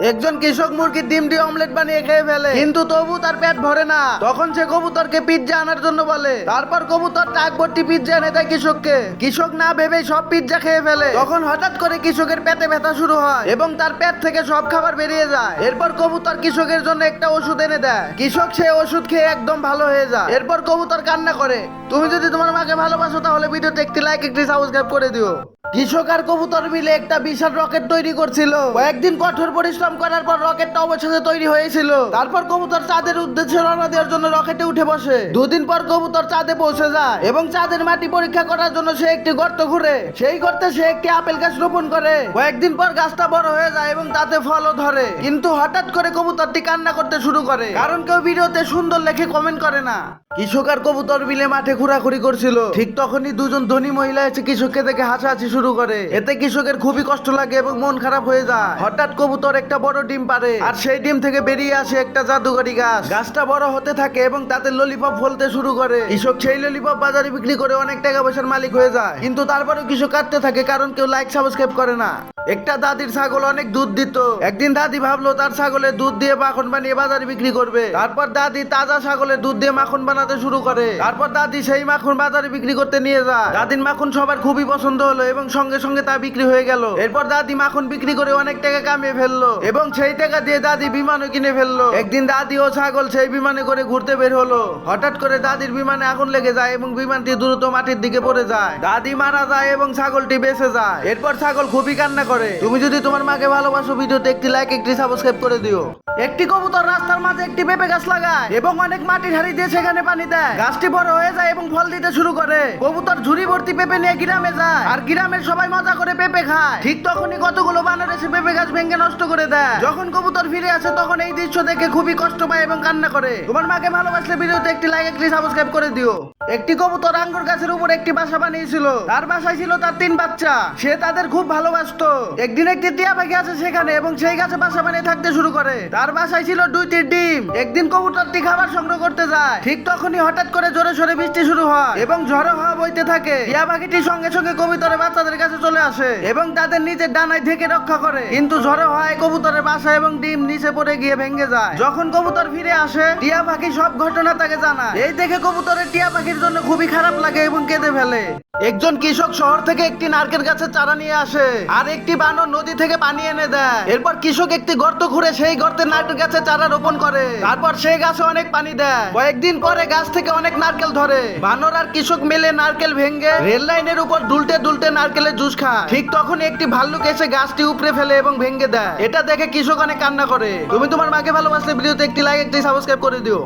একজন কৃষক মুরগির ডিম দিয়ে অমলেট বানিয়ে খেয়ে ফেলে। কিন্তু তবু তার পেট ভরে না। তখন সে কবুতরকে পিৎজা আনার জন্য বলে। তারপর কবুতর টাক ভর্তি পিৎজা এনে দেয় কৃষককে। কৃষক না ভেবে সব পিৎজা খেয়ে ফেলে। তখন হঠাৎ করে কৃষকের পেটে ব্যথা শুরু হয় এবং তার পেট থেকে সব খাবার বেরিয়ে যায়। এরপর কবুতর কৃষকের জন্য একটা ওষুধ এনে দেয়। কৃষক সে ওষুধ খেয়ে একদম ভালো হয়ে যায়। এরপর কবুতর কান্না করে, তুমি যদি তোমার মাকে ভালোবাসো তাহলে ভিডিওতে একটি লাইক একটি সাবস্ক্রাইব করে দিও। কৃষক কবুতর মিলে একটা বিশাল রকেট তৈরি করছিল। কয়েকদিন কঠোর পরিশ্রম করার পর রকেটটা অবশেষে তৈরি হয়েছিল। তারপর কবুতর চাঁদের উদ্দেশ্যে রওনা দেওয়ার জন্য রকেটে উঠে বসে। দুদিন পর কবুতর চাঁদে পৌঁছে যায় এবং চাঁদের মাটি পরীক্ষা করার জন্য সে একটি গর্ত ঘুরে। সেই গর্তে সে একটি আপেল গাছ রোপণ করে। কয়েকদিন পর গাছটা বড় হয়ে যায় এবং তাতে ফলও ধরে। কিন্তু হঠাৎ করে কবুতরটি কান্না করতে শুরু করে। কারণ কেউ ভিডিওতে সুন্দর লেখে কমেন্ট করে না। কৃষক আর কবুতর মিলে মাঠে ঘোরাঘুরি করছিল। ঠিক তখনই দুজন ধনী মহিলা এসে কৃষককে দেখে হাসাহাসি শুরু করে। এতে কৃষকের খুবই কষ্ট লাগে এবং মন খারাপ হয়ে যায়। হঠাৎ কবুতর একটা বড় ডিম পারে। আর সেই ডিম থেকে বেরিয়ে আসে একটা জাদুকারি গাছ। গাছটা বড় হতে থাকে এবং তাতে ললিপপ ফলতে শুরু করে। কৃষক সেই ললিপপ বাজারে বিক্রি করে অনেক টাকা পয়সার মালিক হয়ে যায়। কিন্তু তারপরে কৃষক কাটতে থাকে কারণ কেউ লাইক সাবস্ক্রাইব করে না। একটা দাদির ছাগল অনেক দুধ দিত। একদিন দাদি ভাবলো, তার ছাগলের দুধ দিয়ে মাখন বানিয়ে বাজারে বিক্রি করবে। তারপর দাদি তাজা ছাগলের দুধ দিয়ে মাখন বানাতে শুরু করে। তারপর দাদি সেই মাখন বাজারে বিক্রি করতে নিয়ে যায়। দাদির মাখন সবার খুবই পছন্দ হলো এবং সঙ্গে সঙ্গে তা বিক্রি হয়ে গেল। এরপর দাদি মাখন বিক্রি করে অনেক টাকা কামিয়ে ফেলল এবং সেই টাকা দিয়ে দাদি বিমানও কিনে ফেলল। একদিন দাদি ও ছাগল সেই বিমানে করে ঘুরতে বের হলো। হঠাৎ করে দাদির বিমানে আগুন লেগে যায় এবং বিমানটি দ্রুত মাটির দিকে পড়ে যায়। দাদি মারা যায় এবং ছাগলটি বেঁচে যায়। এরপর ছাগল খুবই কান্না করে। তুমি যদি তোমার মাকে ভালোবাসো, ভিডিওতে একটি লাইক একটি সাবস্ক্রাইব করে দিও। একটি কবুতর রাস্তার মাঝে একটি পেঁপে গাছ লাগায় এবং অনেক মাটির হাড়ি দিয়ে সেখানে পানি দেয়। গাছটি বড় হয়ে যায় এবং ফল দিতে শুরু করে। কবুতর ঝুড়ি ভর্তি পেঁপে নিয়ে গ্রামে যায় আর গ্রামের সবাই মজা করে পেঁপে খায়। ঠিক তখনই কতগুলো বানর এসে পেঁপে গাছ ভেঙে নষ্ট করে দেয়। যখন কবুতর ফিরে আসে, তখন এই দৃশ্য দেখে খুবই কষ্ট পায় এবং কান্না করে। তোমার মাকে ভালোবাসলে ভিডিওতে একটি লাইক একটি সাবস্ক্রাইব করে দিও। একটি কবুতর আঙ্গুর গাছের উপর একটি বাসা বানিয়েছিল। তার বাসায় ছিল তার তিন বাচ্চা। সে তাদের খুব ভালোবাসতো। একদিন একটি টিয়া পাখি আছে সেখানে এবং সেই গাছে বাসা বানিয়ে থাকতে শুরু করে। তার বাসায় ছিল দুইটি ডিম। একদিন কবুতরটি খাবার সংগ্রহ করতে যায়। ঠিক তখনই হঠাৎ করে জোরে সোরে বৃষ্টি শুরু হয় এবং ঝড়ো হাওয়া বইতে থাকে। টিয়া পাখিটি সঙ্গে সঙ্গে কবুতরের বাচ্চাদের কাছে চলে আসে এবং তাদের নিজের ডানায় ঢেকে রক্ষা করে। কিন্তু ঝড়ো হওয়ায় কবুতরের বাসা এবং ডিম নিচে পড়ে গিয়ে ভেঙে যায়। যখন কবুতর ফিরে আসে, টিয়া পাখি সব ঘটনা তাকে জানায়। এই দেখে কবুতরের টিয়া পাখির জন্য খুবই খারাপ লাগে এবং কেঁদে ফেলে। একজন কৃষক শহর থেকে একটি নারকেল গাছের চারা নিয়ে আসে। আর একটি বানর নদী থেকে পানি এনে দেয়? এরপর কৃষক একটি গর্ত খুঁড়ে সেই গর্তে নারকেল গাছের চারা রোপণ করে। তারপর সেই গাছে অনেক পানি দেয়। কয়েকদিন পরে গাছ থেকে অনেক নারকেল ধরে। বানর আর কৃষক মিলে নারকেল ভেঙে রেল লাইনের উপর দুলতে দুলতে নারকেলের জুস খায়। ঠিক তখন একটি ভাল্লুক এসে গাছটি উপড়ে ফেলে এবং ভেঙে দেয়। এটা দেখে কৃষক অনেক কান্না করে। তুমি তোমার মাকে ভালোবাসলে ভিডিওতে একটি লাইক একটি সাবস্ক্রাইব করে দিও।